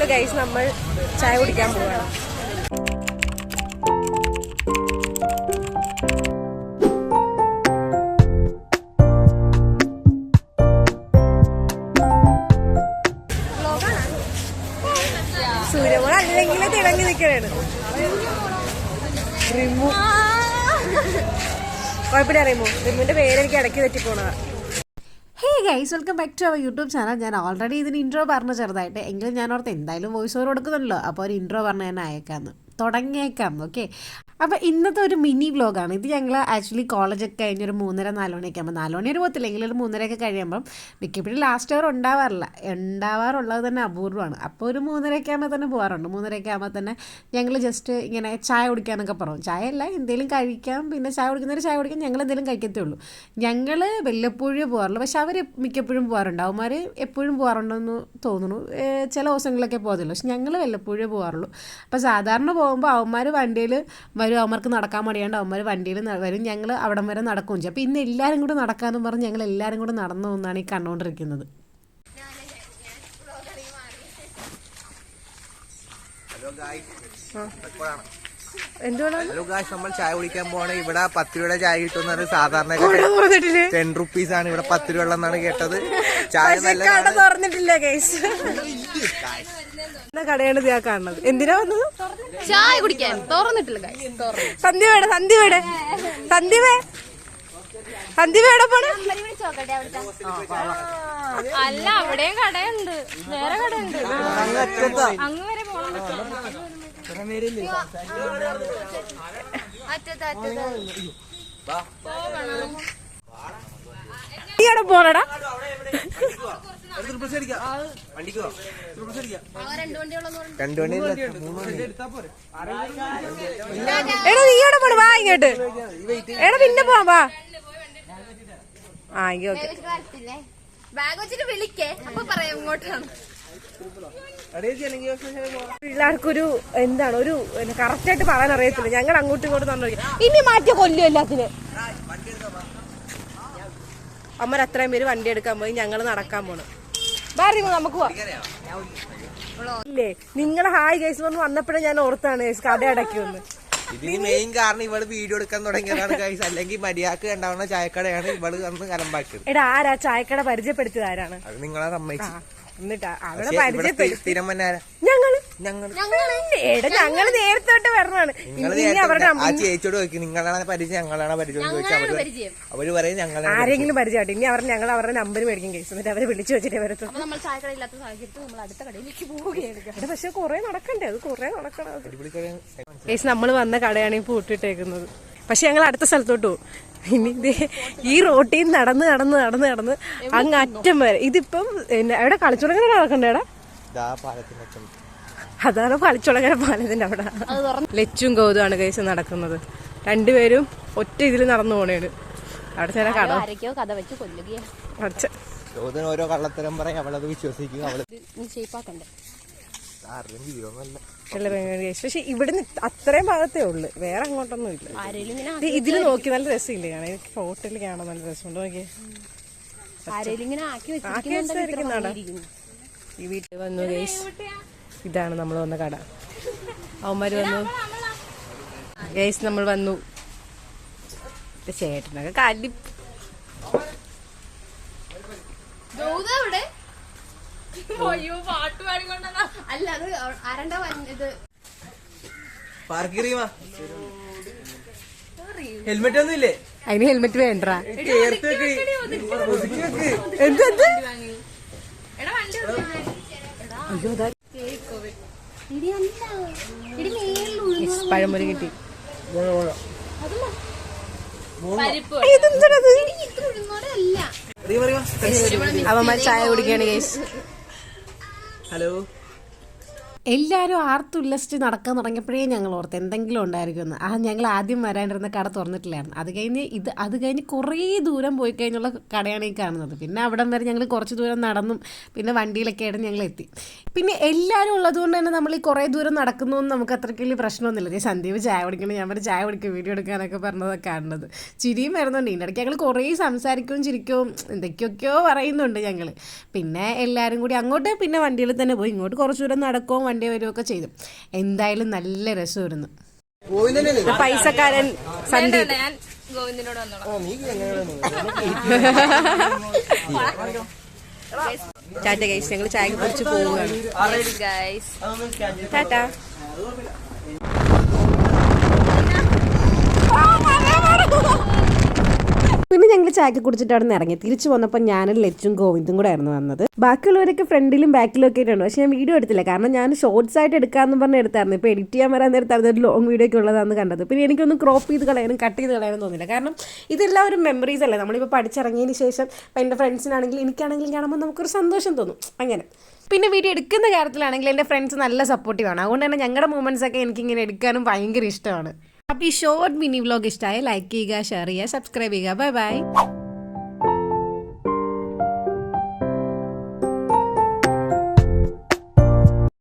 റിസോർട്ടിൽ ഗൈസ് നമ്മൾ ചായ കുടിക്കാൻ പോവാണ്. സൂര്യമോൾ അല്ലെങ്കിൽ തിളങ്ങി നിൽക്കണേണ്. റിമു. കുഴപ്പമില്ല റിമു. റിമുവിന്റെ പേര് എനിക്ക് ഇടയ്ക്ക് തെറ്റിപ്പോണതാ. Hey guys welcome back to our YouTube channel ഞാൻ ഓൾറെഡി ഇതിന് ഇൻട്രോ പറഞ്ഞു ചെറുതായിട്ട്. എങ്കിലും ഞാൻ ഓർത്ത് എന്തായാലും വോയിസ് ഓവർ കൊടുക്കുന്നുണ്ടല്ലോ. അപ്പോൾ ഒരു ഇൻട്രോ പറഞ്ഞ് തന്നെ അയക്കാമെന്ന് തുടങ്ങിയേക്കാം ഓക്കെ അപ്പോൾ ഇന്നത്തെ ഒരു മിനി വ്ലോഗാണ്. ഇത് ഞങ്ങൾ ആക്ച്വലി കോളേജൊക്കെ കഴിഞ്ഞ് ഒരു മൂന്നര നാല് മണിയൊക്കെ ആകുമ്പോൾ നാല് മണി ഒരു പോകത്തില്ലെങ്കിൽ ഒരു മൂന്നരയൊക്കെ കഴിയുമ്പം മിക്കപ്പോഴും ലാസ്റ്റ് അവർ ഉണ്ടാവാറില്ല. ഉണ്ടാവാറുള്ളത് തന്നെ അപൂർവമാണ്. അപ്പോൾ ഒരു മൂന്നരയൊക്കെ ആകുമ്പോൾ തന്നെ പോകാറുണ്ട് മൂന്നരയൊക്കെ ആകുമ്പോൾ തന്നെ ഞങ്ങൾ ജസ്റ്റ് ഇങ്ങനെ ചായ കുടിക്കാനൊക്കെ പറയും. ചായ അല്ല എന്തെങ്കിലും കഴിക്കാം. പിന്നെ ചായ കുടിക്കുന്നവർ ചായ കുടിക്കാൻ ഞങ്ങൾ എന്തെങ്കിലും കഴിക്കത്തേ ഉള്ളൂ ഞങ്ങൾ വല്ലപ്പോഴേ പോകാറുള്ളൂ പക്ഷെ അവർ മിക്കപ്പോഴും പോകാറുണ്ട് അവന്മാർ എപ്പോഴും പോകാറുണ്ടെന്ന് തോന്നുന്നു. ചില ദിവസങ്ങളിലൊക്കെ പോകത്തില്ല. പക്ഷെ ഞങ്ങൾ വല്ലപ്പോഴേ പോകാറുള്ളൂ അപ്പോൾ സാധാരണ പോകുമ്പോൾ അവന്മാർ വണ്ടിയിൽ വരും. അവന്മാർക്ക് നടക്കാൻ മടിയാണ്ട് അവന്മാർ വണ്ടിയിൽ വരും. ഞങ്ങൾ അവിടം വരെ നടക്കുകയും ചെയ്യും. അപ്പോൾ ഇന്ന് എല്ലാവരും കൂടെ നടക്കാമെന്ന് പറഞ്ഞ് ഞങ്ങൾ എല്ലാവരും കൂടെ നടന്നു എന്നാണ് ഈ കണ്ടുകൊണ്ടിരിക്കുന്നത് ഹലോ ഗായ്സ് എന്തുകൊണ്ടാ ഹലോ ഗായ്സ് നമ്മൾ ചായ കുടിക്കാൻ പോവാണ്. ഇവിടെ പത്ത് രൂപയുടെ ചായ കിട്ടുന്നത് സാധാരണ ടെൻ റുപ്പീസ് ആണ് ഇവിടെ പത്ത് രൂപ എന്നാണ് കേട്ടത്. ചായ നല്ല തുറന്നിട്ടില്ല ഗൈസ് കടയാണ് ഇതാ ഞാൻ കാണുന്നത്? എന്തിനാ വന്നത്? ചായ കുടിക്കാൻ. തുറന്നിട്ടില്ല സന്ധ്യവേടെ സന്ധ്യ സന്ധ്യവേ. സന്ധ്യ വേടെ സന്ധ്യ വേ സന്ധ്യ വേടെ പോണേ. അല്ല അവിടെയും കടയുണ്ട്. വേറെ കടയുണ്ട്. അങ്ങ് വരെ നീ അവിടെ പോണടാ. വണ്ടിക്കോ ആ രണ്ട് വണ്ടികളൊന്നും ഉണ്ട്. രണ്ടു വണ്ടി മൂന്ന് വണ്ടി എടാ നീ അവിടെ പോണ വാ ഇങ്ങോട്ട്. എടാ പിന്നെ പോവാ വാ. ആ ഓക്കെ ബാഗ് വെച്ചിട്ട് ബാഗ് വെച്ചിട്ട് വിളിക്കേ. അപ്പൊ പറയാം ഇങ്ങോട്ടാണ്. പിള്ളേർക്കൊരു എന്താണ് ഒരു കറക്റ്റ് ആയിട്ട് പറയാൻ അറിയത്തില്ല. ഞങ്ങൾ അങ്ങോട്ടും ഇങ്ങോട്ടും പറഞ്ഞു ഇനി മാറ്റിയ കൊല്ലും എല്ലാത്തിന്? അമ്മ അത്രയും പേര് വണ്ടി എടുക്കാൻ പോയി ഞങ്ങൾ നടക്കാൻ പോണ്. ബാറി നമുക്ക് ഇല്ലേ? നിങ്ങൾ ഹായ് ഗൈസ് പറഞ്ഞ് വന്നപ്പോഴേ ഞാൻ ഓർത്താണ് ഗൈസ് കട അടക്കി വന്ന്. ഇതിന് മെയിൻ കാരണം ഇവൾ വീഡിയോ എടുക്കാൻ തുടങ്ങിയതാണ് ഗൈസ് അല്ലെങ്കിൽ മര്യാദയ്ക്ക് ഉണ്ടാവുന്ന ചായക്കടയാണ് ഇവൾ അന്ന് കലമ്പാക്കിയത്. എടാ ആരാ? ചായക്കട പരിചയപ്പെടുത്തിയത് ആരാണ്? അത് നിങ്ങളെ സമ്മതിച്ചു എന്നിട്ടാ അവിടെ? ഞങ്ങൾ. ഞങ്ങൾ. എടാ ഞങ്ങൾ. നേരത്തെ തൊട്ട് വരണതാണ് നിങ്ങൾ ഇനി നേരത്തെ അവരുടെ ആ ചേച്ചിയോട് ചോദിക്കും നിങ്ങളാണ് പരിചയം ഞങ്ങളാണ് പരിചയം ചോദിച്ചാൽ അവർ അവർ പറയും ഞങ്ങൾ ആരെങ്കിലും പരിചയമായിട്ട്. ഇനി അവർ ഞങ്ങൾ അവരുടെ നമ്പർ മേടിക്കും കേസ് എന്നിട്ട് അവരെ വിളിച്ചു വെച്ചിട്ട് വരത്തു അപ്പൊ നമ്മൾ ചായക്കട ഇല്ലാത്ത സാഹചര്യത്തിൽ നമ്മൾ അടുത്ത കടയിലേക്ക് പോവുകയാണ്. എടാ പക്ഷെ കൊറേ നടക്കണ്ടേ? അത് കൊറേ നടക്കണം. കേസ് നമ്മൾ വന്ന കടയാണ് ഈ പൂട്ടിട്ടേക്കുന്നത്. പക്ഷെ ഞങ്ങൾ അടുത്ത സ്ഥലത്തോട്ട് പോകും. ഇനി ദേ ഈ റോട്ടിൽ നടന്ന് നടന്ന് നടന്ന് നടന്ന് അങ്ങ് അറ്റം വരെ. ഇതിപ്പം അവിടെ എവിടെ? കളിച്ചുടങ്ങനെ നടക്കണ്ടേടാ പാലത്തിന്റെ അറ്റം. അതാണ് കളിച്ചുടങ്ങര പാലത്തിന്റെ അവിടെ. ലച്ചും കൗതുമാണ് കേസ് നടക്കുന്നത്. രണ്ടുപേരും ഒറ്റ ഇതിൽ നടന്നു പോണേണ്. അവിടെ ചില കട കഥ വെച്ച് കൊല്ലുകയാണ്. ഓരോ കള്ളത്തരം പറയും. അവളത് വിശ്വസിക്കും. അവൾ നീ ഷേപ്പാക്കണ്ടേ പക്ഷെ ഇവിടുന്ന് അത്രയും ഭാഗത്തേ ഉള്ളു. വേറെ അങ്ങോട്ടൊന്നും ഇല്ല. ഇതിൽ ഇതിൽ നോക്കി നല്ല രസമില്ലേ കാണാൻ? എനിക്ക് ഫോട്ടോയിൽ കാണാൻ നല്ല രസമുണ്ട് നോക്കിയേ. ഈ വീട്ടിൽ വന്നു ഗൈസ് ഇതാണ് നമ്മൾ വന്ന കട. അവന്മാര് വന്നു. ഗേസ് നമ്മൾ വന്നു. ചേട്ടനൊക്കെ കാലി എവിടെ? അയ്യോ പാട്ട് പാടിക്കൊണ്ടാ അല്ല അത് ആരണ്ടാ ഇത് പാർക്കിറിയുമാ ഹെൽമെറ്റ് ഒന്നും ഇല്ലേ അതിന് ഹെൽമെറ്റ് വേണ്ട പഴംപൊരി കിട്ടി. അവന്മാർ ചായ കുടിക്കുകയാണ് ഗൈസ് ഹലോ എല്ലാവരും ആർത്തുല്ലസിച്ച് നടക്കാൻ തുടങ്ങിയപ്പോഴേ ഞങ്ങൾ ഓർത്ത് എന്തെങ്കിലും ഉണ്ടായിരിക്കുമെന്ന്. ആ ഞങ്ങൾ ആദ്യം വരാനിരുന്ന കട തുറന്നിട്ടില്ലായിരുന്നു. അത് കഴിഞ്ഞ് ഇത് അത് കഴിഞ്ഞ് കുറേ ദൂരം പോയി കഴിഞ്ഞുള്ള കടയാണ് ഈ കാണുന്നത്. പിന്നെ അവിടം വരെ ഞങ്ങൾ കുറച്ച് ദൂരം നടന്നും പിന്നെ വണ്ടിയിലൊക്കെ ആയിട്ട് ഞങ്ങൾ എത്തി. പിന്നെ എല്ലാവരും ഉള്ളതുകൊണ്ട് തന്നെ നമ്മൾ ഈ കുറേ ദൂരം നടക്കുന്നു എന്ന് നമുക്ക് അത്രയ്ക്ക് വലിയ പ്രശ്നമൊന്നുമില്ല. ഈ സന്ദീപ് ചായ കുടിക്കണം ഞാൻ പറഞ്ഞ ചായ കുടിക്കും വീഡിയോ എടുക്കാനൊക്കെ പറഞ്ഞതൊക്കെ കാണുന്നത്. ചിരിയും വരുന്നുണ്ട്. ഇതിന്റെ ഇടയ്ക്ക് ഞങ്ങൾ കുറേ സംസാരിക്കുകയും ചിരിക്കുകയും എന്തൊക്കെയൊക്കെയോ പറയുന്നുണ്ട് ഞങ്ങൾ. പിന്നെ എല്ലാവരും കൂടി അങ്ങോട്ട് പിന്നെ വണ്ടിയിൽ തന്നെ പോയി. ഇങ്ങോട്ട് കുറച്ച് ദൂരം നടക്കുകയും വണ്ടി വരുമൊക്കെ ചെയ്തു. എന്തായാലും നല്ല രസമായിരുന്നു പൈസക്കാരൻ സന്ദീപ്. ഞാൻ ഗോവിന്ദിനോട് വന്നോളാം. ടാറ്റ ഗൈസ് ഞങ്ങൾ ചായ കുടിച്ച് പോവുകയാണ്. ടാറ്റ. പിന്നെ ഞങ്ങൾ ചായക്ക് കുടിച്ചിട്ട് അവിടെ നിന്ന് ഇറങ്ങി. തിരിച്ചു വന്നപ്പോൾ ഞാനും ലച്ചും ഗോവിന്ദും കൂടെ ആയിരുന്നു വന്നത്. ബാക്കിയുള്ളവരൊക്കെ ഫ്രണ്ടിലും ബാക്കിലും ഒക്കെ ആയിട്ടുണ്ട്. പക്ഷേ ഞാൻ വീഡിയോ എടുത്തില്ല. കാരണം ഞാൻ ഷോർട്സ് ആയിട്ട് എടുക്കാമെന്ന് പറഞ്ഞ് എടുത്തായിരുന്നു. ഇപ്പോൾ എഡിറ്റ് ചെയ്യാൻ വരാൻ നേരത്തായിരുന്നു ഒരു ലോങ് വീഡിയോ ഒക്കെ ഉള്ളതാണ് കണ്ടത്. പിന്നെ എനിക്കൊന്നും ക്രോപ്പ് ചെയ്ത് കളയാനും കട്ട് ചെയ്ത് കളയാനും തോന്നില്ല കാരണം ഇതെല്ലാം ഒരു മെമ്മറീസ് അല്ലേ? നമ്മളിപ്പോൾ പഠിച്ചിറങ്ങിയതിന് ശേഷം ഇപ്പം എന്റെ ഫ്രണ്ട്സിനാണെങ്കിലും എനിക്കാണെങ്കിലും കാണുമ്പോൾ നമുക്കൊരു സന്തോഷം തോന്നും. അങ്ങനെ. പിന്നെ വീഡിയോ എടുക്കുന്ന കാര്യത്തിലാണെങ്കിൽ എന്റെ ഫ്രണ്ട്സ് നല്ല സപ്പോർട്ടീവാണ് അതുകൊണ്ട് തന്നെ ഞങ്ങളുടെ മൂമെന്റ്സ് ഒക്കെ എനിക്കിങ്ങനെ എടുക്കാനും ഭയങ്കര ഇഷ്ടമാണ്. അപ്പോൾ ഈ ഷോർട്ട് മിനി വ്ലോഗ് ഇഷ്ടമായ ലൈക്ക് ചെയ്യുക ഷെയർ ചെയ്യുക സബ്സ്ക്രൈബ് ചെയ്യുക ബൈ ബൈ